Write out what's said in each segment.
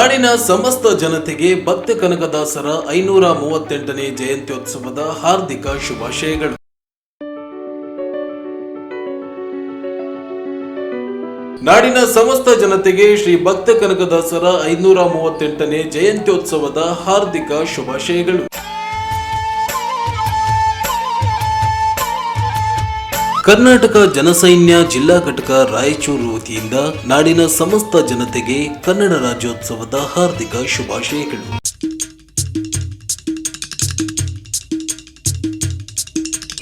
ನಾಡಿನ ಸಮಸ್ತ ಜನತೆಗೆ ಭಕ್ತ ಕನಕದಾಸರ ಐನೂರ ಮೂವತ್ತೆಂಟನೇ ಜಯಂತ್ಯೋತ್ಸವದ ಹಾರ್ದಿಕ ಶುಭಾಶಯಗಳು. ನಾಡಿನ ಸಮಸ್ತ ಜನತೆಗೆ ಶ್ರೀ ಭಕ್ತ ಕನಕದಾಸರ ಐನೂರ ಮೂವತ್ತೆಂಟನೇ ಜಯಂತ್ಯೋತ್ಸವದ ಹಾರ್ದಿಕ ಶುಭಾಶಯಗಳು. ಕರ್ನಾಟಕ ಜನಸೈನ್ಯ ಜಿಲ್ಲಾ ಘಟಕ ರಾಯಚೂರು ವತಿಯಿಂದ ನಾಡಿನ ಸಮಸ್ತ ಜನತೆಗೆ ಕನ್ನಡ ರಾಜ್ಯೋತ್ಸವದ ಹಾರ್ದಿಕ ಶುಭಾಶಯಗಳು.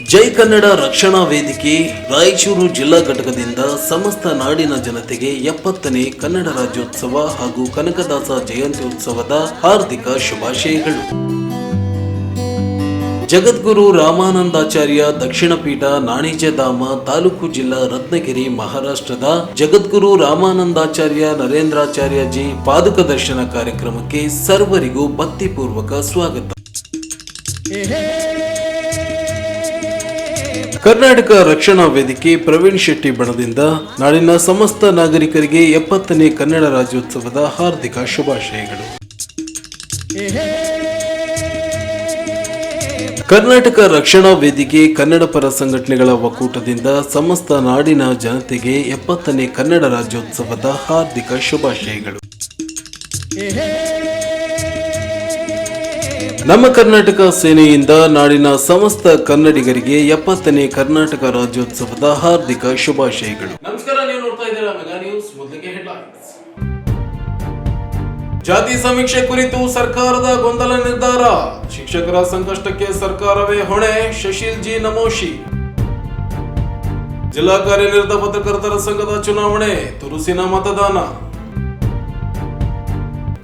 ಜೈ ಕನ್ನಡ ರಕ್ಷಣಾ ವೇದಿಕೆ ರಾಯಚೂರು ಜಿಲ್ಲಾ ಘಟಕದಿಂದ ಸಮಸ್ತ ನಾಡಿನ ಜನತೆಗೆ ಎಪ್ಪತ್ತನೇ ಕನ್ನಡ ರಾಜ್ಯೋತ್ಸವ ಹಾಗೂ ಕನಕದಾಸ ಉತ್ಸವದ ಹಾರ್ದಿಕ ಶುಭಾಶಯಗಳು. ಜಗದ್ಗುರು ರಾಮಾನಂದಾಚಾರ್ಯ ದಕ್ಷಿಣ ಪೀಠ ನಾಣಿಜಧಾಮ ತಾಲೂಕು ಜಿಲ್ಲಾ ರತ್ನಗಿರಿ ಮಹಾರಾಷ್ಟ್ರದ ಜಗದ್ಗುರು ರಾಮಾನಂದಾಚಾರ್ಯ ನರೇಂದ್ರಾಚಾರ್ಯಜಿ ಪಾದುಕ ದರ್ಶನ ಕಾರ್ಯಕ್ರಮಕ್ಕೆ ಸರ್ವರಿಗೂ ಭಕ್ತಿಪೂರ್ವಕ ಸ್ವಾಗತ. ಕರ್ನಾಟಕ ರಕ್ಷಣಾ ವೇದಿಕೆ ಪ್ರವೀಣ್ ಶೆಟ್ಟಿ ಬಣದಿಂದ ನಾಡಿನ ಸಮಸ್ತ ನಾಗರಿಕರಿಗೆ ಎಪ್ಪತ್ತನೇ ಕನ್ನಡ ರಾಜ್ಯೋತ್ಸವದ ಹಾರ್ದಿಕ ಶುಭಾಶಯಗಳು. ಕರ್ನಾಟಕ ರಕ್ಷಣಾ ವೇದಿಕೆ ಕನ್ನಡ ಪರ ಸಂಘಟನೆಗಳ ಒಕ್ಕೂಟದಿಂದ ಸಮಸ್ತ ನಾಡಿನ ಜನತೆಗೆ ಎಪ್ಪತ್ತನೇ ಕನ್ನಡ ರಾಜ್ಯೋತ್ಸವದ ಹಾರ್ದಿಕ ಶುಭಾಶಯಗಳು. ನಮ್ಮ ಕರ್ನಾಟಕ ಸೇನೆಯಿಂದ ನಾಡಿನ ಸಮಸ್ತ ಕನ್ನಡಿಗರಿಗೆ ಎಪ್ಪತ್ತನೇ ಕರ್ನಾಟಕ ರಾಜ್ಯೋತ್ಸವದ ಹಾರ್ದಿಕ ಶುಭಾಶಯಗಳು. ನಮಸ್ಕಾರ. ಜಾತಿ ಸಮೀಕ್ಷೆ ಕುರಿತು ಸರ್ಕಾರದ ಗೊಂದಲ ನಿರ್ಧಾರ. ಶಿಕ್ಷಕರ ಸಂಕಷ್ಟಕ್ಕೆ ಸರ್ಕಾರವೇ ಹೊಣೆ ಶಶಿಲ್ ಜಿ ನಮೋಶಿ. ಜಿಲ್ಲಾ ಕಾರ್ಯನಿರತ ಪತ್ರಕರ್ತರ ಸಂಘದ ಚುನಾವಣೆ, ತುರುಸಿನ ಮತದಾನ.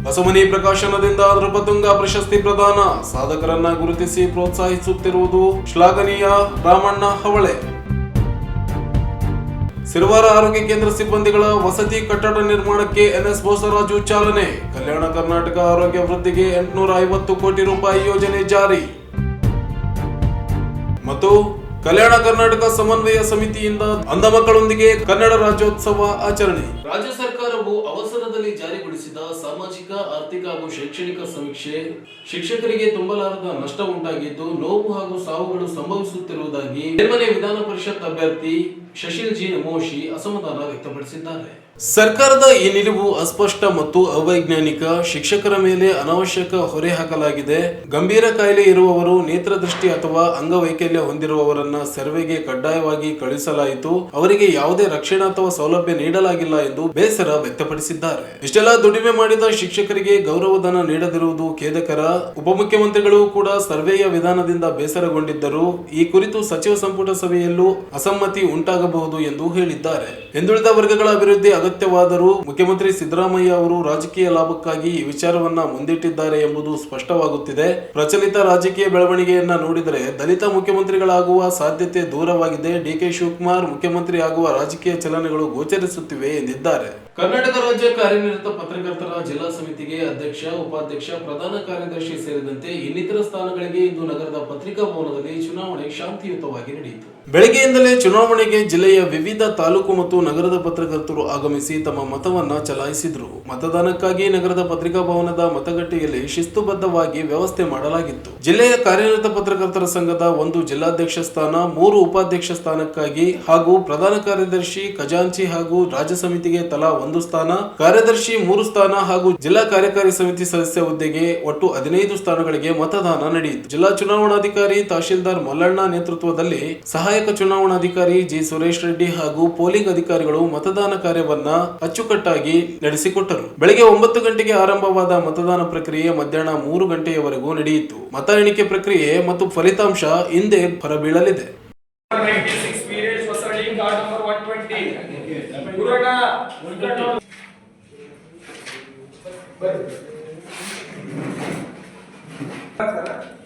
ಬಸವನಿ ಪ್ರಕಾಶನದಿಂದ ನೃಪತುಂಗ ಪ್ರಶಸ್ತಿ ಪ್ರದಾನ. ಸಾಧಕರನ್ನ ಗುರುತಿಸಿ ಪ್ರೋತ್ಸಾಹಿಸುತ್ತಿರುವುದು ಶ್ಲಾಘನೀಯ ರಾಮಣ್ಣ ಹವಳೆ. ಸಿರುವಾರ ಆರೋಗ್ಯ ಕೇಂದ್ರ ಸಿಬ್ಬಂದಿಗಳ ವಸತಿ ಕಟ್ಟಡ ನಿರ್ಮಾಣಕ್ಕೆ ಎನ್ಎಸ್ ಬೋಸರಾಜು ಚಾಲನೆ. ಕಲ್ಯಾಣ ಕರ್ನಾಟಕ ಆರೋಗ್ಯ ವೃದ್ಧಿಗೆ ಎಂಟುನೂರ ಐವತ್ತು ಕೋಟಿ ರೂಪಾಯಿ ಯೋಜನೆ ಜಾರಿ. ಮತ್ತು ಕಲ್ಯಾಣ ಕರ್ನಾಟಕ ಸಮನ್ವಯ ಸಮಿತಿಯಿಂದ ಅಂಧ ಮಕ್ಕಳೊಂದಿಗೆ ಕನ್ನಡ ರಾಜ್ಯೋತ್ಸವ ಆಚರಣೆ. ರಾಜ್ಯ ಸರ್ಕಾರವು ಸಾಮಾಜಿಕ ಆರ್ಥಿಕ ಹಾಗೂ ಶೈಕ್ಷಣಿಕ ಸಮೀಕ್ಷೆ ಶಿಕ್ಷಕರಿಗೆ ತುಂಬಲಾರದ ನಷ್ಟ ಉಂಟಾಗಿದ್ದು, ನೋವು ಹಾಗೂ ಸಾವುಗಳು ಸಂಭವಿಸುತ್ತಿರುವುದಾಗಿ ಮೇಲ್ಮನೆ ವಿಧಾನ ಪರಿಷತ್ ಅಭ್ಯರ್ಥಿ ಶಶಿಲ್ ಜಿ ಮೋಶಿ ಅಸಮಾಧಾನ ವ್ಯಕ್ತಪಡಿಸಿದ್ದಾರೆ. ಸರ್ಕಾರದ ಈ ನಿಲುವು ಅಸ್ಪಷ್ಟ ಮತ್ತು ಅವೈಜ್ಞಾನಿಕ. ಶಿಕ್ಷಕರ ಮೇಲೆ ಅನಾವಶ್ಯಕ ಹೊರೆ ಹಾಕಲಾಗಿದೆ. ಗಂಭೀರ ಕಾಯಿಲೆ ಇರುವವರು ನೇತ್ರದೃಷ್ಟಿ ಅಥವಾ ಅಂಗವೈಕಲ್ಯ ಹೊಂದಿರುವವರನ್ನ ಸರ್ವೆಗೆ ಕಡ್ಡಾಯವಾಗಿ ಕಳುಹಿಸಲಾಯಿತು. ಅವರಿಗೆ ಯಾವುದೇ ರಕ್ಷಣೆ ಅಥವಾ ಸೌಲಭ್ಯ ನೀಡಲಾಗಿಲ್ಲ ಎಂದು ಬೇಸರ ವ್ಯಕ್ತಪಡಿಸಿದ್ದಾರೆ. ಇಷ್ಟೆಲ್ಲ ದುಡಿಮೆ ಮಾಡಿದ ಶಿಕ್ಷಕರಿಗೆ ಗೌರವಧನ ನೀಡದಿರುವುದು ಖೇದಕರ. ಉಪಮುಖ್ಯಮಂತ್ರಿಗಳು ಕೂಡ ಸರ್ವೆಯ ವಿಧಾನದಿಂದ ಬೇಸರಗೊಂಡಿದ್ದರು. ಈ ಕುರಿತು ಸಚಿವ ಸಂಪುಟ ಸಭೆಯಲ್ಲೂ ಅಸಮ್ಮತಿ ಉಂಟಾಗಬಹುದು ಎಂದು ಹೇಳಿದ್ದಾರೆ. ಹಿಂದುಳಿದ ವರ್ಗಗಳ ಅಭಿವೃದ್ಧಿ ಅಗತ್ಯವಾದರೂ ಮುಖ್ಯಮಂತ್ರಿ ಸಿದ್ದರಾಮಯ್ಯ ಅವರು ರಾಜಕೀಯ ಲಾಭಕ್ಕಾಗಿ ಈ ವಿಚಾರವನ್ನ ಮುಂದಿಟ್ಟಿದ್ದಾರೆ ಎಂಬುದು ಸ್ಪಷ್ಟವಾಗುತ್ತಿದೆ. ಪ್ರಚಲಿತ ರಾಜಕೀಯ ಬೆಳವಣಿಗೆಯನ್ನ ನೋಡಿದರೆ ದಲಿತ ಮುಖ್ಯಮಂತ್ರಿಗಳಾಗುವ ಸಾಧ್ಯತೆ ದೂರವಾಗಿದೆ. ಡಿಕೆ ಶಿವಕುಮಾರ್ ಮುಖ್ಯಮಂತ್ರಿ ಆಗುವ ರಾಜಕೀಯ ಚಲನೆಗಳು ಗೋಚರಿಸುತ್ತಿವೆ ಎಂದಿದ್ದಾರೆ. ಕರ್ನಾಟಕ ರಾಜ್ಯ ಕಾರ್ಯನಿರತ ಪತ್ರಕರ್ತರ ಜಿಲ್ಲಾ ಸಮಿತಿಗೆ ಅಧ್ಯಕ್ಷ ಉಪಾಧ್ಯಕ್ಷ ಪ್ರಧಾನ ಕಾರ್ಯದರ್ಶಿ ಸೇರಿದಂತೆ ಇನ್ನಿತರ ಸ್ಥಾನಗಳಿಗೆ ಇಂದು ನಗರದ ಪತ್ರಿಕಾ ಭವನದಲ್ಲಿ ಚುನಾವಣೆ ಶಾಂತಿಯುತವಾಗಿ ನಡೆಯಿತು. ಬೆಳಗ್ಗೆಯಿಂದಲೇ ಚುನಾವಣೆಗೆ ಜಿಲ್ಲೆಯ ವಿವಿಧ ತಾಲೂಕು ಮತ್ತು ನಗರದ ಪತ್ರಕರ್ತರು ಆಗಮಿಸಿ ತಮ್ಮ ಮತವನ್ನ ಚಲಾಯಿಸಿದ್ರು. ಮತದಾನಕ್ಕಾಗಿ ನಗರದ ಪತ್ರಿಕಾ ಭವನದ ಮತಗಟ್ಟೆಯಲ್ಲಿ ಶಿಸ್ತುಬದ್ಧವಾಗಿ ವ್ಯವಸ್ಥೆ ಮಾಡಲಾಗಿತ್ತು. ಜಿಲ್ಲೆಯ ಕಾರ್ಯನಿರತ ಪತ್ರಕರ್ತರ ಸಂಘದ ಒಂದು ಜಿಲ್ಲಾಧ್ಯಕ್ಷ ಸ್ಥಾನ, ಮೂರು ಉಪಾಧ್ಯಕ್ಷ ಸ್ಥಾನಕ್ಕಾಗಿ ಹಾಗೂ ಪ್ರಧಾನ ಕಾರ್ಯದರ್ಶಿ ಖಜಾಂಚಿ ಹಾಗೂ ರಾಜ್ಯ ಸಮಿತಿಗೆ ತಲಾ ಒಂದು ಸ್ಥಾನ, ಕಾರ್ಯದರ್ಶಿ ಮೂರು ಸ್ಥಾನ ಹಾಗೂ ಜಿಲ್ಲಾ ಕಾರ್ಯಕಾರಿ ಸಮಿತಿ ಸದಸ್ಯ ಹುದ್ದೆಗೆ ಒಟ್ಟು ಹದಿನೈದು ಸ್ಥಾನಗಳಿಗೆ ಮತದಾನ ನಡೆಯಿತು. ಜಿಲ್ಲಾ ಚುನಾವಣಾಧಿಕಾರಿ ತಹಶೀಲ್ದಾರ್ ಮಲ್ಲಣ್ಣ ನೇತೃತ್ವದಲ್ಲಿ ಸಹಾಯಕ ಚುನಾವಣಾಧಿಕಾರಿ ಜಿ. ಸುರೇಶ್ ರೆಡ್ಡಿ ಹಾಗೂ ಪೋಲಿಂಗ್ ಅಧಿಕಾರಿಗಳು ಮತದಾನ ಕಾರ್ಯವನ್ನ ಅಚ್ಚುಕಟ್ಟಾಗಿ ನಡೆಸಿಕೊಟ್ಟರು. ಬೆಳಗ್ಗೆ ಒಂಬತ್ತು ಗಂಟೆಗೆ ಆರಂಭವಾದ ಮತದಾನ ಪ್ರಕ್ರಿಯೆ ಮಧ್ಯಾಹ್ನ ಮೂರು ಗಂಟೆಯವರೆಗೂ ನಡೆಯಿತು. ಮತ ಎಣಿಕೆ ಪ್ರಕ್ರಿಯೆ ಮತ್ತು ಫಲಿತಾಂಶ ಹಿಂದೆ ಹೊರಬೀಳಲಿದೆ. 96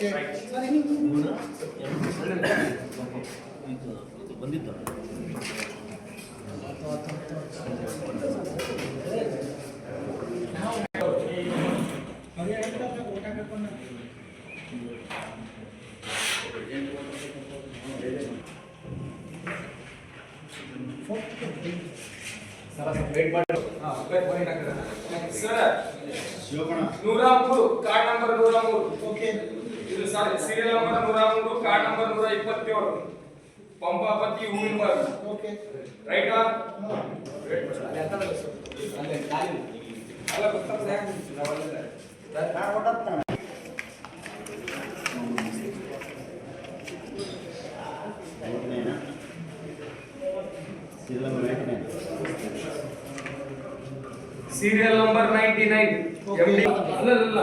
ಓಕೆ ಬಂದಿದ್ದ ಶಿವಕುಮಾರ್ ನೂರ ಮೂರು ಕಾರ್ಡ್ ನಂಬರ್ ನೂರ ಮೂರು ಓಕೆ ಇದು ಸಾರಿ ಸೀರಿಯಲ್ ನಂಬರ್ ನೂರ ಮೂರು ಕಾರ್ಡ್ ನಂಬರ್ ನೂರ ಇಪ್ಪತ್ತೇಳು ಪಂಪಾಪತಿ ಹೂವಿನ ಮರ ರೈಟಾ ಅಲ್ಲ ಗೊತ್ತಾಗ್ತದೆ ಸೀರಿಯಲ್ ನಂಬರ್ ನೈಂಟಿ ನೈನ್ ಅಲ್ಲಲ್ಲ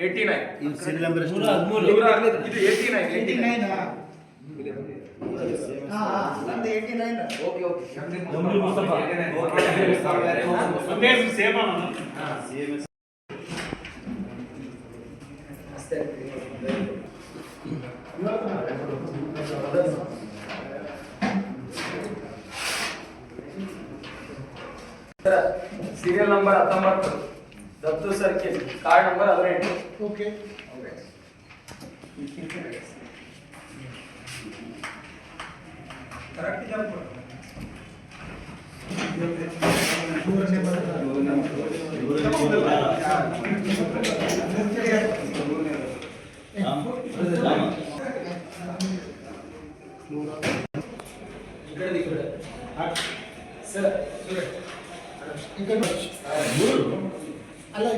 ಏಯ್ಟಿ ನೈನ್ ಇದು ಸೀರಿಯಲ್ ನಂಬರ್ ಎಷ್ಟು ಇದು eighty nine eighty nine same serial number ಹತ್ತೊಂಬತ್ತು ದತ್ತು ಸರ್ಕಿಲ್ ಕಾರ್ಡ್ ನಂಬರ್ ಹದಿನೆಂಟು ಓಕೆ ಸರ್ ಅಲ್ಲ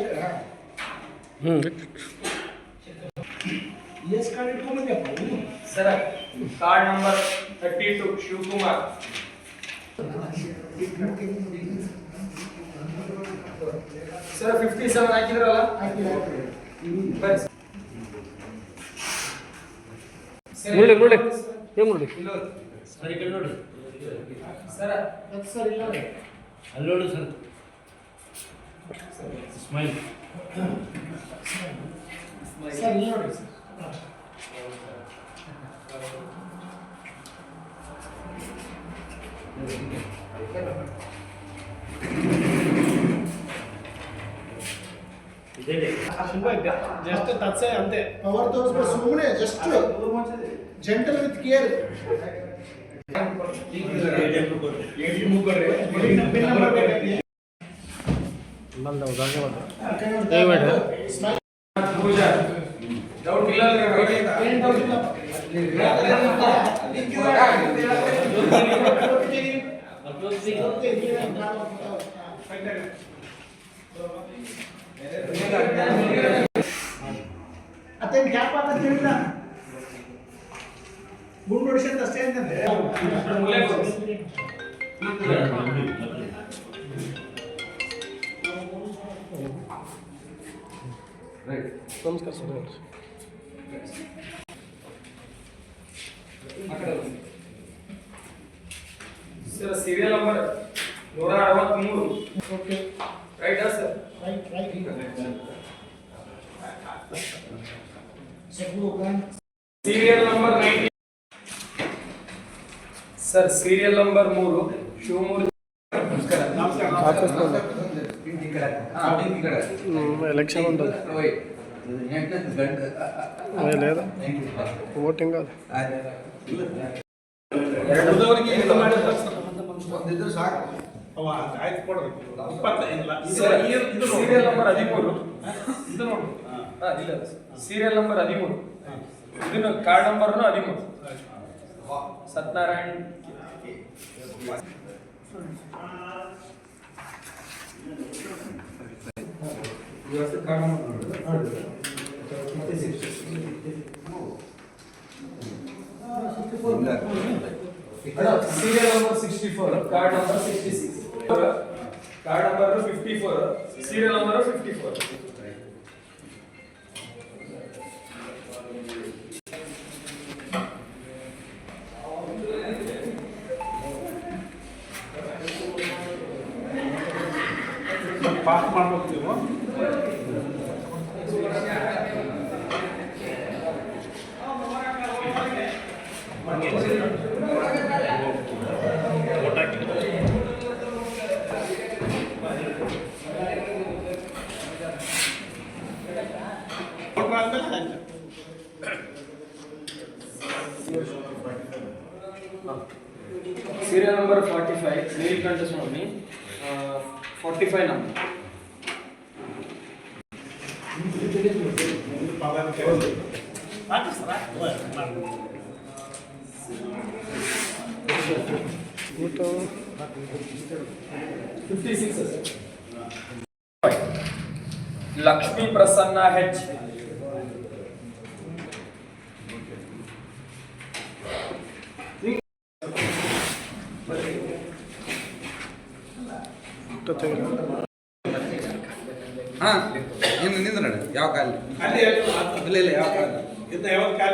ಎಸ್ ಕಾರ್ಡ್ ಇಟ್ಕೊಂಡಿದ್ಯಪ್ಪ ನೀನು? Sir card number thirty two Shivakumar sir fifty seven ಹಾಕಿದ್ರಲ್ಲ. ನೋಡಿ, ನೋಡಿ. ಏನ್ ನೋಡಿ? ಇಲ್ಲೋ. ಸರಿ ಕಡೆ ನೋಡಿ ಸರ್ ಸರ್ ಇಲ್ಲ. ಅಲ್ಲಿ ನೋಡಿ ಸರ್ ಸ್ಮೈಲ್ ಸರ್ ಇಲ್ಲ ನೋಡಿ ಸರ್. ಜಸ್ಟ್ ತತ್ಸೆ ಅಂತೆ ಪವರ್ ತೋರಿಸ್ಬೇಕು ಸುಮ್ಮನೆ just gentle with care Pooja doubt ಇಲ್ಲ ಅಂದ್ರೆ ಅದೇನ್ ಗ್ಯಾಪ್ ಅಂತ ಹೇಳಿಲ್ಲ ಗುಂಡು ಹೊಡಿಸಂತ ಅಷ್ಟೇ ಅಂತಂದ್ರೆ. ನಮಸ್ಕಾರ ಸರ್ ಸರ್ ಸೀರಿಯಲ್ ನಂಬರ್ ನೂರ ಅರವತ್ಮೂರು ಓಕೆ ರೈಟಾ sir right right sir serial number ninety sir serial number ಮೂರು ಶಿವಮೂರ್ತಿ ఎలక్షన్ ఉంటుంది లేదా ఓటింగ్ కాదు ಅವ ಆಯ್ತು ಕೊಡ್ರಿ ಇಪ್ಪತ್ತೈದು ಸರ್ ಸೀರಿಯಲ್ ನಂಬರ್ ಹದಿಮೂರು ಇದು ನೋಡು ಹಾ, ಇಲ್ಲ ಸೀರಿಯಲ್ ನಂಬರ್ ಹದಿಮೂರು ಇದನ್ನು ಕಾರ್ಡ್ ನಂಬರ್ನು ಹದಿಮೂರು Satyanarayan serial number sixty four card number sixty six card number fifty four serial number fifty four pass ಊಟ fifty six Lakshmi Prasanna H ಊಟ ತೆಗೆದು ಹಾ ಇನ್ನು ನಿಂದ್ರ ಯಾವ ಕಾಲ ಅಲ್ಲಿ ಇಲ್ಲ ಇಲ್ಲ ಯಾವ ಕಾಲ ಇದ್ನ ಯಾವಾಗ ಕಾಲ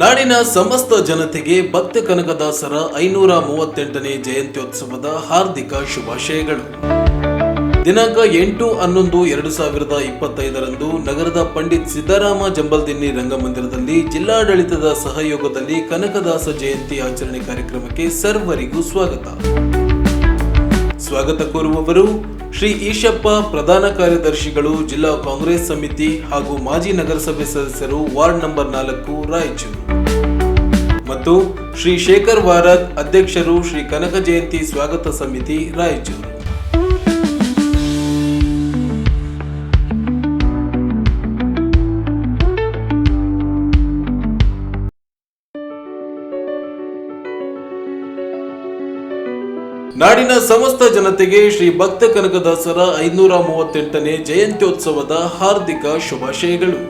ನಾಡಿನ ಸಮಸ್ತ ಜನತೆಗೆ ಭಕ್ತ ಕನಕದಾಸರ ಐನೂರ ಮೂವತ್ತೆಂಟನೇ ಜಯಂತ್ಯೋತ್ಸವದ ಹಾರ್ದಿಕ ಶುಭಾಶಯಗಳು. ದಿನಾಂಕ ಎಂಟು ಹನ್ನೊಂದು ಎರಡು ಸಾವಿರದ ಇಪ್ಪತ್ತೈದರಂದು ನಗರದ ಪಂಡಿತ್ ಸಿದ್ದರಾಮ ಜಂಬಲ್ದಿನ್ನಿ ರಂಗಮಂದಿರದಲ್ಲಿ ಜಿಲ್ಲಾಡಳಿತದ ಸಹಯೋಗದಲ್ಲಿ ಕನಕದಾಸ ಜಯಂತಿ ಆಚರಣೆ ಕಾರ್ಯಕ್ರಮಕ್ಕೆ ಸರ್ವರಿಗೂ ಸ್ವಾಗತ. ಸ್ವಾಗತ ಕೋರುವವರು ಶ್ರೀ ಈಶಪ್ಪ ಪ್ರಧಾನ ಕಾರ್ಯದರ್ಶಿಗಳು, ಜಿಲ್ಲಾ ಕಾಂಗ್ರೆಸ್ ಸಮಿತಿ ಹಾಗೂ ಮಾಜಿ ನಗರಸಭೆ ಸದಸ್ಯರು ವಾರ್ಡ್ ನಂಬರ್ ನಾಲ್ಕು, ರಾಯಚೂರು. ಮತ್ತು ಶ್ರೀ ಶೇಖರ್ ಭಾರತ್ ಅಧ್ಯಕ್ಷರು ಶ್ರೀ ಕನಕ ಜಯಂತಿ ಸ್ವಾಗತ ಸಮಿತಿ ರಾಯಚೂರು. ನಾಡಿನ ಸಮಸ್ತ ಜನತೆಗೆ ಶ್ರೀ ಭಕ್ತ ಕನಕದಾಸರ ಐನೂರ ಮೂವತ್ತೆಂಟನೇ ಜಯಂತ್ಯೋತ್ಸವದ ಹಾರ್ದಿಕ ಶುಭಾಶಯಗಳು.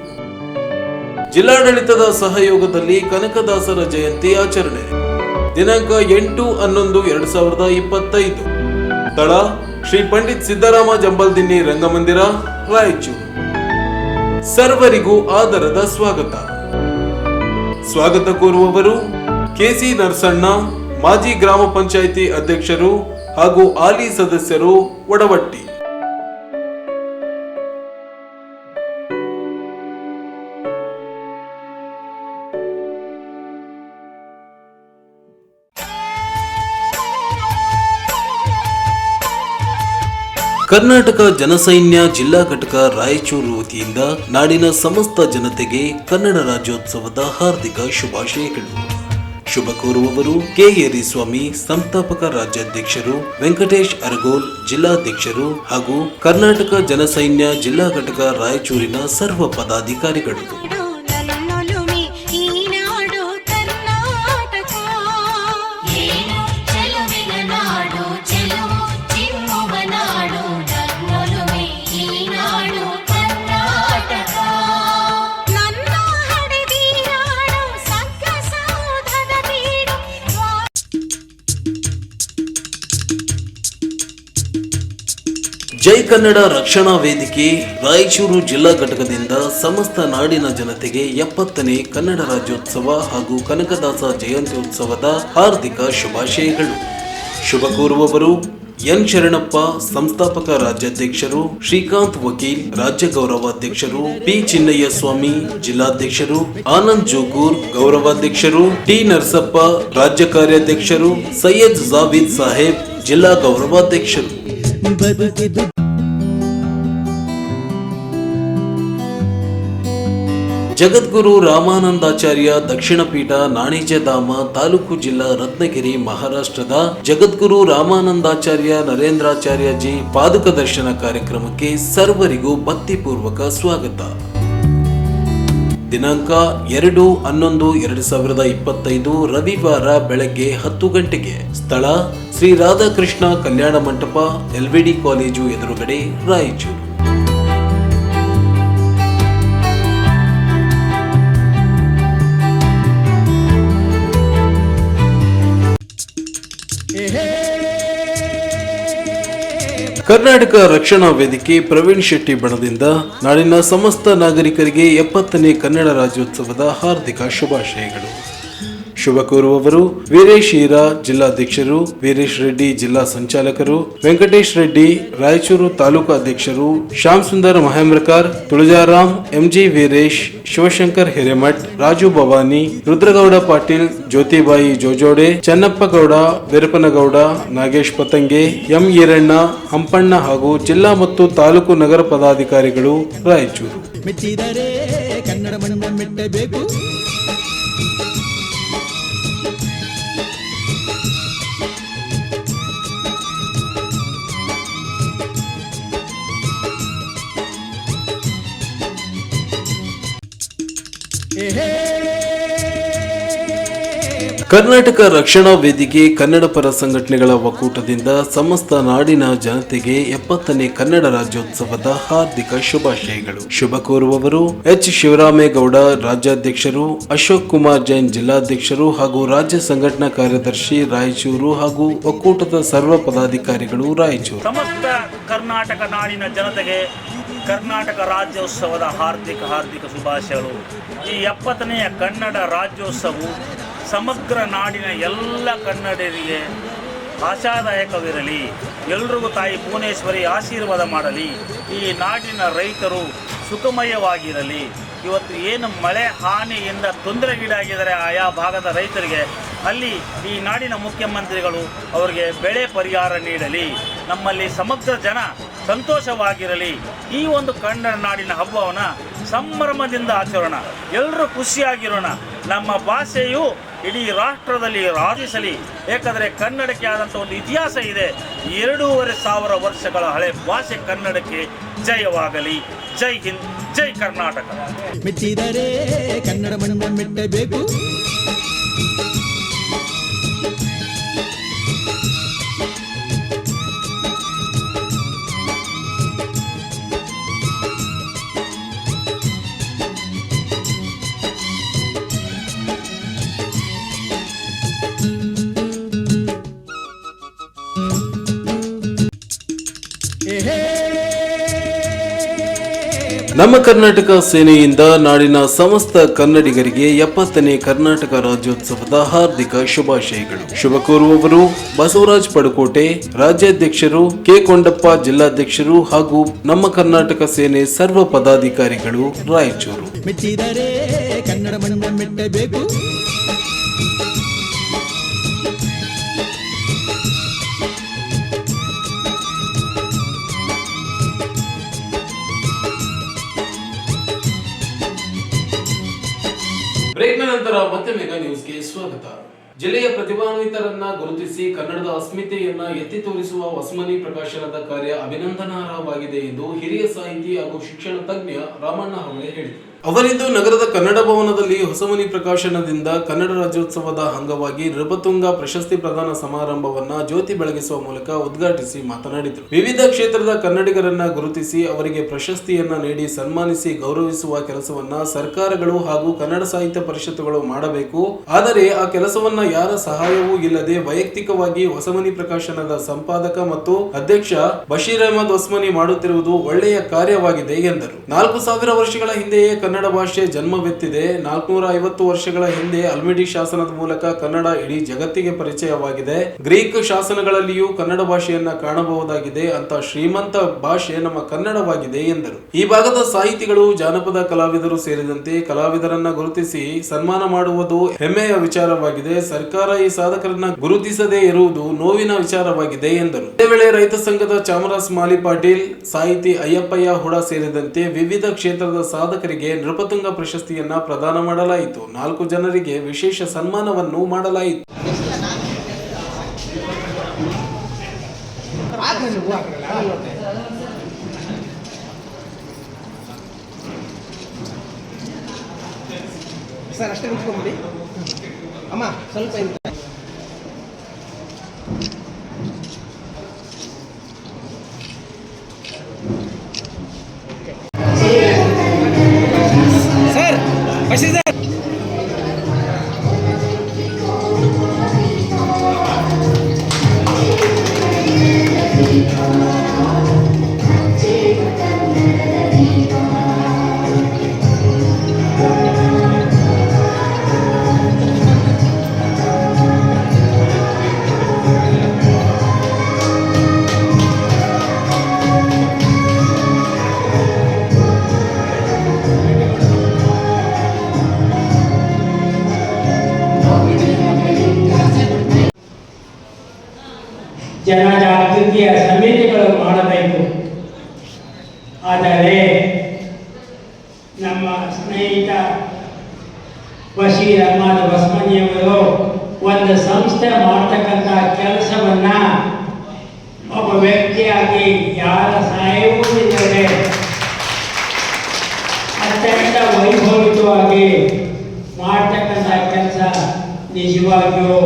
ಜಿಲ್ಲಾಡಳಿತದ ಸಹಯೋಗದಲ್ಲಿ ಕನಕದಾಸರ ಜಯಂತಿ ಆಚರಣೆ. ದಿನಾಂಕ ಎಂಟು ಹನ್ನೊಂದು ಎರಡ್ ಸಾವಿರದ ಇಪ್ಪತ್ತೈದು. ಸ್ಥಳ ಶ್ರೀ ಪಂಡಿತ್ ಸಿದ್ದರಾಮ ಜಂಬಲ್ದಿನ್ನಿ ರಂಗಮಂದಿರ, ರಾಯಚೂರು. ಸರ್ವರಿಗೂ ಆದರದ ಸ್ವಾಗತ. ಸ್ವಾಗತ ಕೋರುವವರು ಕೆಸಿ ನರಸಣ್ಣ, ಮಾಜಿ ಗ್ರಾಮ ಪಂಚಾಯಿತಿ ಅಧ್ಯಕ್ಷರು ಹಾಗೂ ಹಾಲಿ ಸದಸ್ಯರು ಒಡವಟ್ಟಿ. ಕರ್ನಾಟಕ ಜನಸೈನ್ಯ ಜಿಲ್ಲಾ ಘಟಕ ರಾಯಚೂರು ವತಿಯಿಂದ ನಾಡಿನ ಸಮಸ್ತ ಜನತೆಗೆ ಕನ್ನಡ ರಾಜ್ಯೋತ್ಸವದ ಹಾರ್ದಿಕ ಶುಭಾಶಯಗಳು. ಶುಭ ಕೋರುವವರು ಸ್ವಾಮಿ, ಸಂಸ್ಥಾಪಕ ರಾಜ್ಯಾಧ್ಯಕ್ಷರು ವೆಂಕಟೇಶ್ ಅರಗೋಲ್, ಜಿಲ್ಲಾಧ್ಯಕ್ಷರು ಹಾಗೂ ಕರ್ನಾಟಕ ಜನಸೈನ್ಯ ಜಿಲ್ಲಾ ಘಟಕ ರಾಯಚೂರಿನ ಸರ್ವ ಪದಾಧಿಕಾರಿಗಳು. ಜೈ ಕನ್ನಡ ರಕ್ಷಣಾ ವೇದಿಕೆ, ರಾಯಚೂರು ಜಿಲ್ಲಾ ಘಟಕದಿಂದ ಸಮಸ್ತ ನಾಡಿನ ಜನತೆಗೆ ಎಪ್ಪತ್ತನೇ ಕನ್ನಡ ರಾಜ್ಯೋತ್ಸವ ಹಾಗೂ ಕನಕದಾಸ ಜಯಂತ್ಯೋತ್ಸವದ ಹಾರ್ದಿಕ ಶುಭಾಶಯಗಳು. ಶುಭ ಕೋರುವವರು ಎನ್ ಶರಣಪ್ಪ, ಸಂಸ್ಥಾಪಕ ರಾಜ್ಯಾಧ್ಯಕ್ಷರು, ಶ್ರೀಕಾಂತ್ ವಕೀಲ್, ರಾಜ್ಯ ಗೌರವಾಧ್ಯಕ್ಷರು, ಪಿ ಚಿನ್ನಯ್ಯ ಸ್ವಾಮಿ ಜಿಲ್ಲಾಧ್ಯಕ್ಷರು, ಆನಂದ್ ಜೋಗೂರ್, ಗೌರವಾಧ್ಯಕ್ಷರು, ಟಿ ನರಸಪ್ಪ, ರಾಜ್ಯ ಕಾರ್ಯಾಧ್ಯಕ್ಷರು, ಸೈಯದ್ ಜಾವೀದ್ ಸಾಹೇಬ್, ಜಿಲ್ಲಾ ಗೌರವಾಧ್ಯಕ್ಷರು. ಜಗದ್ಗುರು ರಾಮಾನಂದಾಚಾರ್ಯ ದಕ್ಷಿಣ ಪೀಠ ನಾಣಿಜ್ಯಧಾಮ ತಾಲೂಕು ಜಿಲ್ಲಾ ರತ್ನಗಿರಿ ಮಹಾರಾಷ್ಟ್ರದ ಜಗದ್ಗುರು ರಾಮಾನಂದಾಚಾರ್ಯ ನರೇಂದ್ರಾಚಾರ್ಯಜಿ ಪಾದುಕ ದರ್ಶನ ಕಾರ್ಯಕ್ರಮಕ್ಕೆ ಸರ್ವರಿಗೂ ಭಕ್ತಿಪೂರ್ವಕ ಸ್ವಾಗತ. ದಿನಾಂಕ ಎರಡು ಹನ್ನೊಂದು ಎರಡು ಸಾವಿರದ ಇಪ್ಪತ್ತೈದು ರವಿವಾರ ಬೆಳಗ್ಗೆ ಹತ್ತು ಗಂಟೆಗೆ. ಸ್ಥಳ ಶ್ರೀ ರಾಧಾಕೃಷ್ಣ ಕಲ್ಯಾಣ ಮಂಟಪ ಎಲ್ವಿಡಿ ಕಾಲೇಜು ಎದುರುಗಡೆ, ರಾಯಚೂರು. ಕರ್ನಾಟಕ ರಕ್ಷಣಾ ವೇದಿಕೆ ಪ್ರವೀಣ್ ಶೆಟ್ಟಿ ಬಣದಿಂದ ನಾಡಿನ ಸಮಸ್ತ ನಾಗರಿಕರಿಗೆ ಎಪ್ಪತ್ತನೇ ಕನ್ನಡ ರಾಜ್ಯೋತ್ಸವದ ಹಾರ್ದಿಕ ಶುಭಾಶಯಗಳು. ಶುಭ ಕೋರುವವರು ವೀರೇಶ್ ಹೀರಾ ಜಿಲ್ಲಾಧ್ಯಕ್ಷರು, ವೀರೇಶ್ ರೆಡ್ಡಿ ಜಿಲ್ಲಾ ಸಂಚಾಲಕರು, ವೆಂಕಟೇಶ್ ರೆಡ್ಡಿ ರಾಯಚೂರು ತಾಲೂಕು ಅಧ್ಯಕ್ಷರು, ಶ್ಯಾಮ್ ಸುಂದರ್ ಮಹೇಂದ್ರಕರ್ ತುಳಜಾರಾಮ್ ಎಂಜಿ ವೀರೇಶ್, ಶಿವಶಂಕರ್ ಹಿರೇಮಠ್, ರಾಜು ಭವಾನಿ, ರುದ್ರಗೌಡ ಪಾಟೀಲ್, ಜ್ಯೋತಿಬಾಯಿ ಜೋಜೋಡೆ, ಚನ್ನಪ್ಪಗೌಡ ವೀರಪ್ಪನಗೌಡ ನಾಗೇಶ್ ಪತಂಗೆ, ಎಂ ಈರಣ್ಣ, ಹಂಪಣ್ಣ ಹಾಗೂ ಜಿಲ್ಲಾ ಮತ್ತು ತಾಲೂಕು ನಗರ ಪದಾಧಿಕಾರಿಗಳು ರಾಯಚೂರು. ಮೆಚ್ಚಿದರೆ ಕನ್ನಡ ಮಣ್ಣ ಮೆಟ್ಟಬೇಕು. ಕರ್ನಾಟಕ ರಕ್ಷಣಾ ವೇದಿಕೆ ಕನ್ನಡ ಪರ ಸಂಘಟನೆಗಳ ಒಕ್ಕೂಟದಿಂದ ಸಮಸ್ತ ನಾಡಿನ ಜನತೆಗೆ ಎಪ್ಪತ್ತನೇ ಕನ್ನಡ ರಾಜ್ಯೋತ್ಸವದ ಹಾರ್ದಿಕ ಶುಭಾಶಯಗಳು. ಶುಭ ಕೋರುವವರು ಎಚ್. ಶಿವರಾಮೇಗೌಡ, ರಾಜ್ಯಾಧ್ಯಕ್ಷರು ಅಶೋಕ್ ಕುಮಾರ್ ಜೈನ್, ಜಿಲ್ಲಾಧ್ಯಕ್ಷರು ಹಾಗೂ ರಾಜ್ಯ ಸಂಘಟನಾ ಕಾರ್ಯದರ್ಶಿ ರಾಯಚೂರು ಹಾಗೂ ಒಕ್ಕೂಟದ ಸರ್ವ ಪದಾಧಿಕಾರಿಗಳು ರಾಯಚೂರು. ಸಮಸ್ತ ಕರ್ನಾಟಕ ನಾಡಿನ ಜನತೆಗೆ ಕರ್ನಾಟಕ ರಾಜ್ಯೋತ್ಸವದ ಹಾರ್ದಿಕ ಹಾರ್ದಿಕ ಶುಭಾಶಯಗಳು. ಈ ಎಪ್ಪತ್ತನೆಯ ಕನ್ನಡ ರಾಜ್ಯೋತ್ಸವವು ಸಮಗ್ರ ನಾಡಿನ ಎಲ್ಲ ಕನ್ನಡರಿಗೆ ಆಶಾದಾಯಕವಿರಲಿ. ಎಲ್ರಿಗೂ ತಾಯಿ ಭುವನೇಶ್ವರಿ ಆಶೀರ್ವಾದ ಮಾಡಲಿ. ಈ ನಾಡಿನ ರೈತರು ಸುಖಮಯವಾಗಿರಲಿ. ಇವತ್ತು ಏನು ಮಳೆ ಹಾನಿಯಿಂದ ತೊಂದರೆಗೀಡಾಗಿದ್ದಾರೆ ಆಯಾ ಭಾಗದ ರೈತರಿಗೆ, ಅಲ್ಲಿ ಈ ನಾಡಿನ ಮುಖ್ಯಮಂತ್ರಿಗಳು ಅವರಿಗೆ ಬೆಳೆ ಪರಿಹಾರ ನೀಡಲಿ. ನಮ್ಮಲ್ಲಿ ಸಮಗ್ರ ಜನ ಸಂತೋಷವಾಗಿರಲಿ. ಈ ಒಂದು ಕನ್ನಡ ನಾಡಿನ ಹಬ್ಬವನ್ನು ಸಂಭ್ರಮದಿಂದ ಆಚರೋಣ. ಎಲ್ಲರೂ ಖುಷಿಯಾಗಿರೋಣ. ನಮ್ಮ ಭಾಷೆಯು ಇಡೀ ರಾಷ್ಟ್ರದಲ್ಲಿ ರಾಜಿಸಲಿ ಏಕೆಂದರೆ ಕನ್ನಡಕ್ಕೆ ಆದಂಥ ಒಂದು ಇತಿಹಾಸ ಇದೆ. ಎರಡೂವರೆ ಸಾವಿರ ವರ್ಷಗಳ ಹಳೆ ಭಾಷೆ ಕನ್ನಡಕ್ಕೆ ಜಯವಾಗಲಿ. ಜೈ ಹಿಂದ್, ಜೈ ಕರ್ನಾಟಕ. ಮೆಚ್ಚಿದರೆ ಕನ್ನಡ ಮಣ್ಣ ಮೆಟ್ಟಬೇಕು. ನಮ್ಮ ಕರ್ನಾಟಕ ಸೇನೆಯಿಂದ ನಾಡಿನ ಸಮಸ್ತ ಕನ್ನಡಿಗರಿಗೆ ಎಪ್ಪತ್ತನೇ ಕರ್ನಾಟಕ ರಾಜ್ಯೋತ್ಸವದ ಹಾರ್ದಿಕ ಶುಭಾಶಯಗಳು. ಶುಭ ಕೋರುವವರು ಬಸವರಾಜ್ ಪಡುಕೋಟೆ, ರಾಜ್ಯಾಧ್ಯಕ್ಷರು ಕೆ ಕೊಂಡಪ್ಪ, ಜಿಲ್ಲಾಧ್ಯಕ್ಷರು ಹಾಗೂ ನಮ್ಮ ಕರ್ನಾಟಕ ಸೇನೆ ಸರ್ವ ಪದಾಧಿಕಾರಿಗಳು ರಾಯಚೂರು. ಮೆಚ್ಚಿದರೆ ಕನ್ನಡ ಮಣ್ಣ ನಂತರ ಮತ್ತೆ ಮೆಗಾ ನ್ಯೂಸ್ಗೆ ಸ್ವಾಗತ. ಜಿಲ್ಲೆಯ ಪ್ರತಿಭಾನ್ವಿತರನ್ನ ಗುರುತಿಸಿ ಕನ್ನಡದ ಅಸ್ಮಿತೆಯನ್ನ ಎತ್ತಿ ತೋರಿಸುವ ಹೊಸಮನಿ ಪ್ರಕಾಶನದ ಕಾರ್ಯ ಅಭಿನಂದನಾರ್ಹವಾಗಿದೆ ಎಂದು ಹಿರಿಯ ಸಾಹಿತಿ ಹಾಗೂ ಶಿಕ್ಷಣ ತಜ್ಞ ರಾಮಣ್ಣ ಹೇಳಿದರು. ಅವರಿಂದು ನಗರದ ಕನ್ನಡ ಭವನದಲ್ಲಿ ಹೊಸಮನಿ ಪ್ರಕಾಶನದಿಂದ ಕನ್ನಡ ರಾಜ್ಯೋತ್ಸವದ ಅಂಗವಾಗಿ ನೃಪತುಂಗ ಪ್ರಶಸ್ತಿ ಪ್ರದಾನ ಸಮಾರಂಭವನ್ನ ಜ್ಯೋತಿ ಬೆಳಗಿಸುವ ಮೂಲಕ ಉದ್ಘಾಟಿಸಿ ಮಾತನಾಡಿದರು. ವಿವಿಧ ಕ್ಷೇತ್ರದ ಕನ್ನಡಿಗರನ್ನ ಗುರುತಿಸಿ ಅವರಿಗೆ ಪ್ರಶಸ್ತಿಯನ್ನ ನೀಡಿ ಸನ್ಮಾನಿಸಿ ಗೌರವಿಸುವ ಕೆಲಸವನ್ನ ಸರ್ಕಾರಗಳು ಹಾಗೂ ಕನ್ನಡ ಸಾಹಿತ್ಯ ಪರಿಷತ್ತುಗಳು ಮಾಡಬೇಕು. ಆದರೆ ಆ ಕೆಲಸವನ್ನ ಯಾರ ಸಹಾಯವೂ ಇಲ್ಲದೆ ವೈಯಕ್ತಿಕವಾಗಿ ಹೊಸಮನಿ ಪ್ರಕಾಶನದ ಸಂಪಾದಕ ಮತ್ತು ಅಧ್ಯಕ್ಷ ಬಶೀರ್ ಅಹಮದ್ ಹೊಸಮನಿ ಮಾಡುತ್ತಿರುವುದು ಒಳ್ಳೆಯ ಕಾರ್ಯವಾಗಿದೆ ಎಂದರು. ನಾಲ್ಕು ಸಾವಿರ ವರ್ಷಗಳ ಹಿಂದೆಯೇ ಕನ್ನಡ ಭಾಷೆ ಜನ್ಮವೆತ್ತಿದೆ ನಾಲ್ಕುನೂರ ಐವತ್ತು ವರ್ಷಗಳ ಹಿಂದೆ ಅಲ್ಮಿಡಿ ಶಾಸನದ ಮೂಲಕ ಕನ್ನಡ ಇಡೀ ಜಗತ್ತಿಗೆ ಪರಿಚಯವಾಗಿದೆ. ಗ್ರೀಕ್ ಶಾಸನಗಳಲ್ಲಿಯೂ ಕನ್ನಡ ಭಾಷೆಯನ್ನ ಕಾಣಬಹುದಾಗಿದೆ. ಅಂತ ಶ್ರೀಮಂತ ಭಾಷೆ ನಮ್ಮ ಕನ್ನಡವಾಗಿದೆ ಎಂದರು. ಈ ಭಾಗದ ಸಾಹಿತಿಗಳು ಜಾನಪದ ಕಲಾವಿದರು ಸೇರಿದಂತೆ ಕಲಾವಿದರನ್ನ ಗುರುತಿಸಿ ಸನ್ಮಾನ ಮಾಡುವುದು ಹೆಮ್ಮೆಯ ವಿಚಾರವಾಗಿದೆ. ಸರ್ಕಾರ ಈ ಸಾಧಕರನ್ನ ಗುರುತಿಸದೇ ಇರುವುದು ನೋವಿನ ವಿಚಾರವಾಗಿದೆ ಎಂದರು. ಇದೇ ವೇಳೆ ರೈತ ಸಂಘದ ಚಾಮರಾಸ್ ಮಾಲಿ ಪಾಟೀಲ್, ಸಾಹಿತಿ ಅಯ್ಯಪ್ಪಯ್ಯ ಹುಡ ಸೇರಿದಂತೆ ವಿವಿಧ ಕ್ಷೇತ್ರದ ಸಾಧಕರಿಗೆ ನೃಪತುಂಗ ಪ್ರಶಸ್ತಿಯನ್ನ ಪ್ರದಾನ ಮಾಡಲಾಯಿತು. ನಾಲ್ಕು ಜನರಿಗೆ ವಿಶೇಷ ಸನ್ಮಾನವನ್ನು ಮಾಡಲಾಯಿತು. ಸರ್ ಅಷ್ಟೇ ಅಮ್ಮ ಸ್ವಲ್ಪ I see that. ಅಭಿವೃದ್ಧಿಯ ಸಮಿತಿಗಳು ಮಾಡಬೇಕು. ಆದರೆ ನಮ್ಮ ಸ್ನೇಹಿತ ಬಶೀರ್ ಅಹಮದ್ ಬಸ್ಮನಿಯವರು ಒಂದು ಸಂಸ್ಥೆ ಮಾಡ್ತಕ್ಕಂಥ ಕೆಲಸವನ್ನ ಒಬ್ಬ ವ್ಯಕ್ತಿಯಾಗಿ ಯಾರ ಸಹಾಯವೂ ಇಲ್ಲದೆ ಅತ್ಯಂತ ವೈಭವಿತವಾಗಿ ಮಾಡ್ತಕ್ಕಂಥ ಕೆಲಸ ನಿಜವಾಗಿಯೂ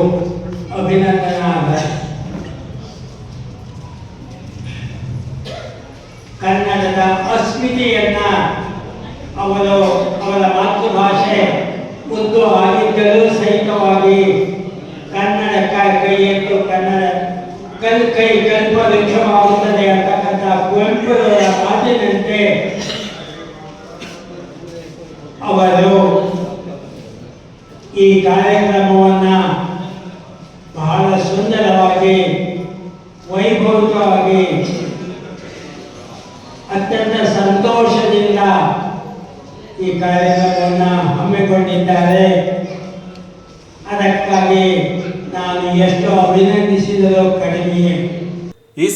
ಅವರು ಈ ಕಾರ್ಯಕ್ರಮವನ್ನ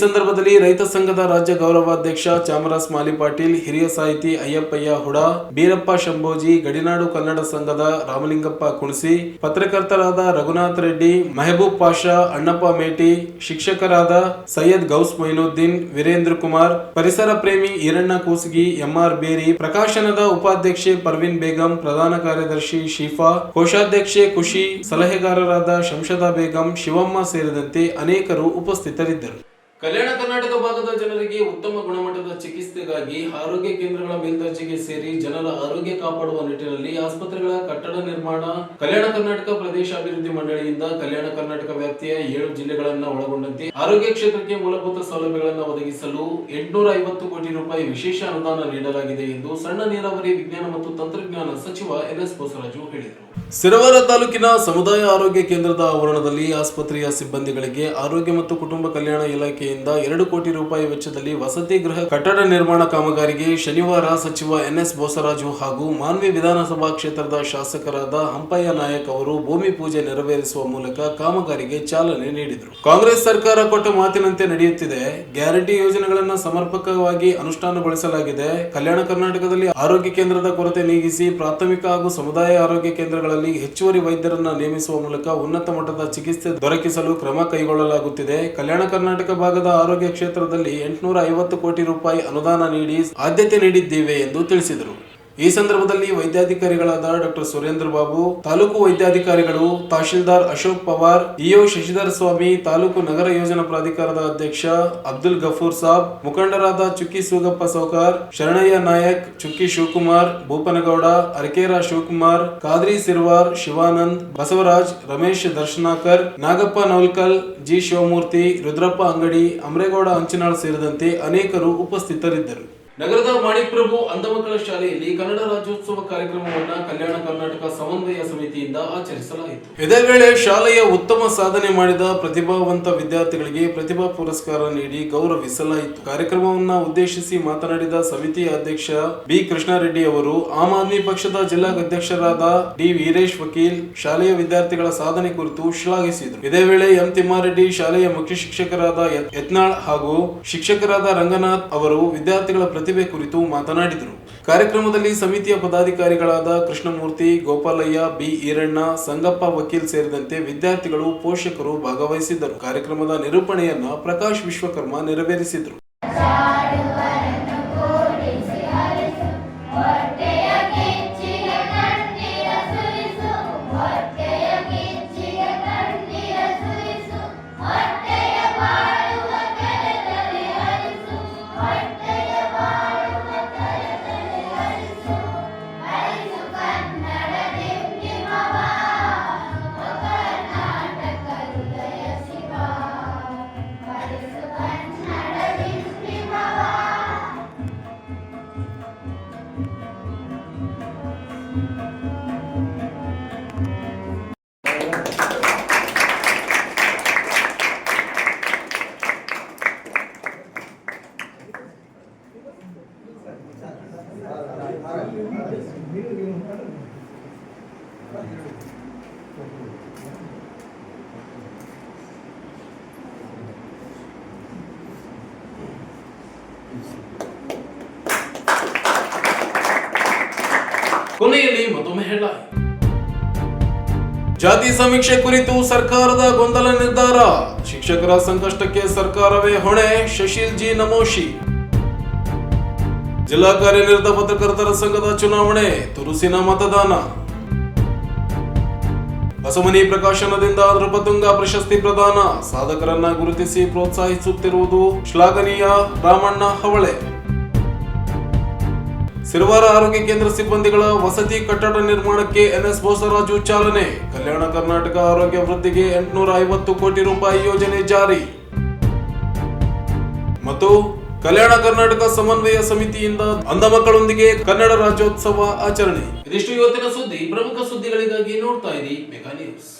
ಸಂದರ್ಭದಲ್ಲಿ ರೈತ ಸಂಘದ ರಾಜ್ಯ ಗೌರವಾಧ್ಯಕ್ಷ ಚಾಮರಾಸ್ ಮಾಲಿ ಪಾಟೀಲ್, ಹಿರಿಯ ಸಾಹಿತಿ ಅಯ್ಯಪ್ಪಯ್ಯ ಹುಡ, ಬೀರಪ್ಪ ಶಂಭೋಜಿ, ಗಡಿನಾಡು ಕನ್ನಡ ಸಂಘದ ರಾಮಲಿಂಗಪ್ಪ ಕುಣಸಿ, ಪತ್ರಕರ್ತರಾದ ರಘುನಾಥ್ ರೆಡ್ಡಿ, ಮೆಹಬೂಬ್ ಪಾಷಾ, ಅಣ್ಣಪ್ಪ ಮೇಟಿ, ಶಿಕ್ಷಕರಾದ ಸೈಯದ್ ಗೌಸ್ ಮೊಯಿನುದ್ದೀನ್, ವೀರೇಂದ್ರ ಕುಮಾರ್, ಪರಿಸರ ಪ್ರೇಮಿ ಈರಣ್ಣ ಕೂಸಗಿ, ಎಂಆರ್ ಬೇರಿ, ಪ್ರಕಾಶನದ ಉಪಾಧ್ಯಕ್ಷೆ ಪರ್ವಿನ್ ಬೇಗಂ, ಪ್ರಧಾನ ಕಾರ್ಯದರ್ಶಿ ಶೀಫಾ, ಕೋಶಾಧ್ಯಕ್ಷೆ ಖುಷಿ, ಸಲಹೆಗಾರರಾದ ಶಂಶದಾ ಬೇಗಂ, ಶಿವಮ್ಮ ಸೇರಿದಂತೆ ಅನೇಕರು ಉಪಸ್ಥಿತರಿದ್ದರು. ಕಲ್ಯಾಣ ಕರ್ನಾಟಕ ಭಾಗದ ಜನರಿಗೆ ಉತ್ತಮ ಗುಣಮಟ್ಟದ ಚಿಕಿತ್ಸೆಗಾಗಿ ಆರೋಗ್ಯ ಕೇಂದ್ರಗಳ ಮೇಲ್ದರ್ಜೆಗೆ ಸೇರಿ ಜನರ ಆರೋಗ್ಯ ಕಾಪಾಡುವ ನಿಟ್ಟಿನಲ್ಲಿ ಆಸ್ಪತ್ರೆಗಳ ಕಟ್ಟಡ ನಿರ್ಮಾಣ, ಕಲ್ಯಾಣ ಕರ್ನಾಟಕ ಪ್ರದೇಶ ಅಭಿವೃದ್ಧಿ ಮಂಡಳಿಯಿಂದ ಕಲ್ಯಾಣ ಕರ್ನಾಟಕ ವ್ಯಾಪ್ತಿಯ ಏಳು ಜಿಲ್ಲೆಗಳನ್ನ ಒಳಗೊಂಡಂತೆ ಆರೋಗ್ಯ ಕ್ಷೇತ್ರಕ್ಕೆ ಮೂಲಭೂತ ಸೌಲಭ್ಯಗಳನ್ನು ಒದಗಿಸಲು ಎಂಟುನೂರ ಐವತ್ತು ಕೋಟಿ ರೂಪಾಯಿ ವಿಶೇಷ ಅನುದಾನ ನೀಡಲಾಗಿದೆ ಎಂದು ಸಣ್ಣ ನೀರಾವರಿ ವಿಜ್ಞಾನ ಮತ್ತು ತಂತ್ರಜ್ಞಾನ ಸಚಿವ ಎನ್ ಎಸ್ ಬಸವರಾಜು ಹೇಳಿದರು. ಸಿರವಾರ ತಾಲೂಕಿನ ಸಮುದಾಯ ಆರೋಗ್ಯ ಕೇಂದ್ರದ ಆವರಣದಲ್ಲಿ ಆಸ್ಪತ್ರೆಯ ಸಿಬ್ಬಂದಿಗಳಿಗೆ ಆರೋಗ್ಯ ಮತ್ತು ಕುಟುಂಬ ಕಲ್ಯಾಣ ಇಲಾಖೆಯಿಂದ ಎರಡು ಕೋಟಿ ರೂಪಾಯಿ ವೆಚ್ಚದಲ್ಲಿ ವಸತಿ ಗೃಹ ಕಟ್ಟಡ ನಿರ್ಮಾಣ ಕಾಮಗಾರಿಗೆ ಶನಿವಾರ ಸಚಿವ ಎನ್ ಎಸ್ ಬೋಸರಾಜು ಹಾಗೂ ಮಾನ್ವಿ ವಿಧಾನಸಭಾ ಕ್ಷೇತ್ರದ ಶಾಸಕರಾದ ಹಂಪಯ್ಯ ನಾಯಕ್ ಅವರು ಭೂಮಿ ಪೂಜೆ ನೆರವೇರಿಸುವ ಮೂಲಕ ಕಾಮಗಾರಿಗೆ ಚಾಲನೆ ನೀಡಿದರು. ಕಾಂಗ್ರೆಸ್ ಸರ್ಕಾರ ಕೊಟ್ಟ ಮಾತಿನಂತೆ ನಡೆಯುತ್ತಿದೆ. ಗ್ಯಾರಂಟಿ ಯೋಜನೆಗಳನ್ನು ಸಮರ್ಪಕವಾಗಿ ಅನುಷ್ಠಾನಗೊಳಿಸಲಾಗಿದೆ. ಕಲ್ಯಾಣ ಕರ್ನಾಟಕದಲ್ಲಿ ಆರೋಗ್ಯ ಕೇಂದ್ರದ ಕೊರತೆ ನೀಗಿಸಿ ಪ್ರಾಥಮಿಕ ಹಾಗೂ ಸಮುದಾಯ ಆರೋಗ್ಯ ಕೇಂದ್ರಗಳಲ್ಲಿ ಹೆಚ್ಚುವರಿ ವೈದ್ಯರನ್ನು ನೇಮಿಸುವ ಮೂಲಕ ಉನ್ನತ ಮಟ್ಟದ ಚಿಕಿತ್ಸೆ ದೊರಕಿಸಲು ಕ್ರಮ ಕೈಗೊಳ್ಳಲಾಗುತ್ತಿದೆ. ಕಲ್ಯಾಣ ಕರ್ನಾಟಕ ಭಾಗದ ಆರೋಗ್ಯ ಕ್ಷೇತ್ರದಲ್ಲಿ ಎಂಟುನೂರ ಐವತ್ತು ಕೋಟಿ ರೂಪಾಯಿ ಅನುದಾನ ನೀಡಿ ಆದ್ಯತೆ ನೀಡಿದ್ದೇವೆ ಎಂದು ತಿಳಿಸಿದರು. ಈ ಸಂದರ್ಭದಲ್ಲಿ ವೈದ್ಯಾಧಿಕಾರಿಗಳಾದ ಡಾಕ್ಟರ್ ಸುರೇಂದ್ರ ಬಾಬು, ತಾಲೂಕು ವೈದ್ಯಾಧಿಕಾರಿಗಳು ತಹಶೀಲ್ದಾರ್ ಅಶೋಕ್ ಪವಾರ್, ಇಒ ಶಶಿಧರ್ ಸ್ವಾಮಿ, ತಾಲೂಕು ನಗರ ಯೋಜನಾ ಪ್ರಾಧಿಕಾರದ ಅಧ್ಯಕ್ಷ ಅಬ್ದುಲ್ ಗಫೂರ್ ಸಾಬ್, ಮುಖಂಡರಾದ ಚುಕ್ಕಿ ಸೂಗಪ್ಪ ಸೌಕಾರ್, ಶರಣಯ್ಯ ನಾಯಕ್, ಚುಕ್ಕಿ ಶಿವಕುಮಾರ್, ಭೂಪನಗೌಡ, ಅರಕೇರಾ ಶಿವಕುಮಾರ್, ಖಾದ್ರಿ ಸಿರ್ವಾರ್, ಶಿವಾನಂದ್, ಬಸವರಾಜ್, ರಮೇಶ್ ದರ್ಶನಾಕರ್, ನಾಗಪ್ಪ ನೌಲ್ಕಲ್ ಜಿ ಶಿವಮೂರ್ತಿ, ರುದ್ರಪ್ಪ ಅಂಗಡಿ, ಅಮರೇಗೌಡ ಅಂಚಿನಾಳ್ ಸೇರಿದಂತೆ ಅನೇಕರು ಉಪಸ್ಥಿತರಿದ್ದರು. ನಗರದ ಮಾಣಿಪ್ರಭು ಅಂಧಮಕ್ಕಳ ಶಾಲೆಯಲ್ಲಿ ಕನ್ನಡ ರಾಜ್ಯೋತ್ಸವ ಕಾರ್ಯಕ್ರಮವನ್ನು ಕಲ್ಯಾಣ ಕರ್ನಾಟಕ ಸಮನ್ವಯ ಸಮಿತಿಯಿಂದ ಆಚರಿಸಲಾಯಿತು. ಇದೇ ವೇಳೆ ಶಾಲೆಯ ಉತ್ತಮ ಸಾಧನೆ ಮಾಡಿದ ಪ್ರತಿಭಾವಂತ ವಿದ್ಯಾರ್ಥಿಗಳಿಗೆ ಪ್ರತಿಭಾ ಪುರಸ್ಕಾರ ನೀಡಿ ಗೌರವಿಸಲಾಯಿತು. ಕಾರ್ಯಕ್ರಮವನ್ನ ಉದ್ದೇಶಿಸಿ ಮಾತನಾಡಿದ ಸಮಿತಿಯ ಅಧ್ಯಕ್ಷ ಬಿ ಕೃಷ್ಣಾರೆಡ್ಡಿ ಅವರು, ಆಮ್ ಆದ್ಮಿ ಪಕ್ಷದ ಜಿಲ್ಲಾ ಅಧ್ಯಕ್ಷರಾದ ಡಿ ವೀರೇಶ್ ವಕೀಲ್ ಶಾಲೆಯ ವಿದ್ಯಾರ್ಥಿಗಳ ಸಾಧನೆ ಕುರಿತು ಶ್ಲಾಘಿಸಿದರು. ಇದೇ ವೇಳೆ ಎಂ ತಿಮ್ಮಾರೆಡ್ಡಿ ಶಾಲೆಯ ಮುಖ್ಯ ಶಿಕ್ಷಕರಾದ ಯತ್- ಯತ್ನಾಳ್ ಹಾಗೂ ಶಿಕ್ಷಕರಾದ ರಂಗನಾಥ್ ಅವರು ವಿದ್ಯಾರ್ಥಿಗಳ ಪ್ರತಿಭೆ ಕುರಿತು ಮಾತನಾಡಿದರು. ಕಾರ್ಯಕ್ರಮದಲ್ಲಿ ಸಮಿತಿಯ ಪದಾಧಿಕಾರಿಗಳಾದ ಕೃಷ್ಣಮೂರ್ತಿ, ಗೋಪಾಲಯ್ಯ, ಬಿ ಈರಣ್ಣ, ಸಂಗಪ್ಪ ವಕೀಲ್ ಸೇರಿದಂತೆ ವಿದ್ಯಾರ್ಥಿಗಳು, ಪೋಷಕರು ಭಾಗವಹಿಸಿದ್ದರು. ಕಾರ್ಯಕ್ರಮದ ನಿರೂಪಣೆಯನ್ನ ಪ್ರಕಾಶ್ ವಿಶ್ವಕರ್ಮ ನೆರವೇರಿಸಿದರು. ಕೊನೆಯಲ್ಲಿ ಮತ್ತೊಮ್ಮೆ ಹೇಳ ಜಾತಿ ಸಮೀಕ್ಷೆ ಕುರಿತು ಸರ್ಕಾರದ ಗೊಂದಲ ನಿರ್ಧಾರ. ಶಿಕ್ಷಕರ ಸಂಕಷ್ಟಕ್ಕೆ ಸರ್ಕಾರವೇ ಹೊಣೆ ಶಶಿಲ್ ಜಿ ನಮೋಶಿ. ಜಿಲ್ಲಾ ಕಾರ್ಯನಿರತ ಪತ್ರಕರ್ತರ ಸಂಘದ ಚುನಾವಣೆ, ತುರುಸಿನ ಮತದಾನ. ಬಸಮನಿ ಪ್ರಕಾಶನದಿಂದ ನೃಪತುಂಗ ಪ್ರಶಸ್ತಿ ಪ್ರದಾನ. ಸಾಧಕರನ್ನ ಗುರುತಿಸಿ ಪ್ರೋತ್ಸಾಹಿಸುತ್ತಿರುವುದು ಶ್ಲಾಘನೀಯ ರಾಮಣ್ಣ ಹವಳೆ. ಸಿರುವಾರ ಆರೋಗ್ಯ ಕೇಂದ್ರ ಸಿಬ್ಬಂದಿಗಳ ವಸತಿ ಕಟ್ಟಡ ನಿರ್ಮಾಣಕ್ಕೆ ಎನ್ಎಸ್ ಬೋಸರಾಜು ಚಾಲನೆ. ಕಲ್ಯಾಣ ಕರ್ನಾಟಕ ಆರೋಗ್ಯ ವೃದ್ಧಿಗೆ ಎಂಟುನೂರ ಐವತ್ತು ಕೋಟಿ ರೂಪಾಯಿ ಯೋಜನೆ ಜಾರಿ. ಮತ್ತು ಕಲ್ಯಾಣ ಕರ್ನಾಟಕ ಸಮನ್ವಯ ಸಮಿತಿಯಿಂದ ಅಂಧ ಮಕ್ಕಳೊಂದಿಗೆ ಕನ್ನಡ ರಾಜ್ಯೋತ್ಸವ ಆಚರಣೆ. ಇದಿಷ್ಟು ಇವತ್ತಿನ ಸುದ್ದಿ. ಪ್ರಮುಖ ಸುದ್ದಿಗಳಿಗಾಗಿ ನೋಡ್ತಾ ಮೆಗಾ ನ್ಯೂಸ್.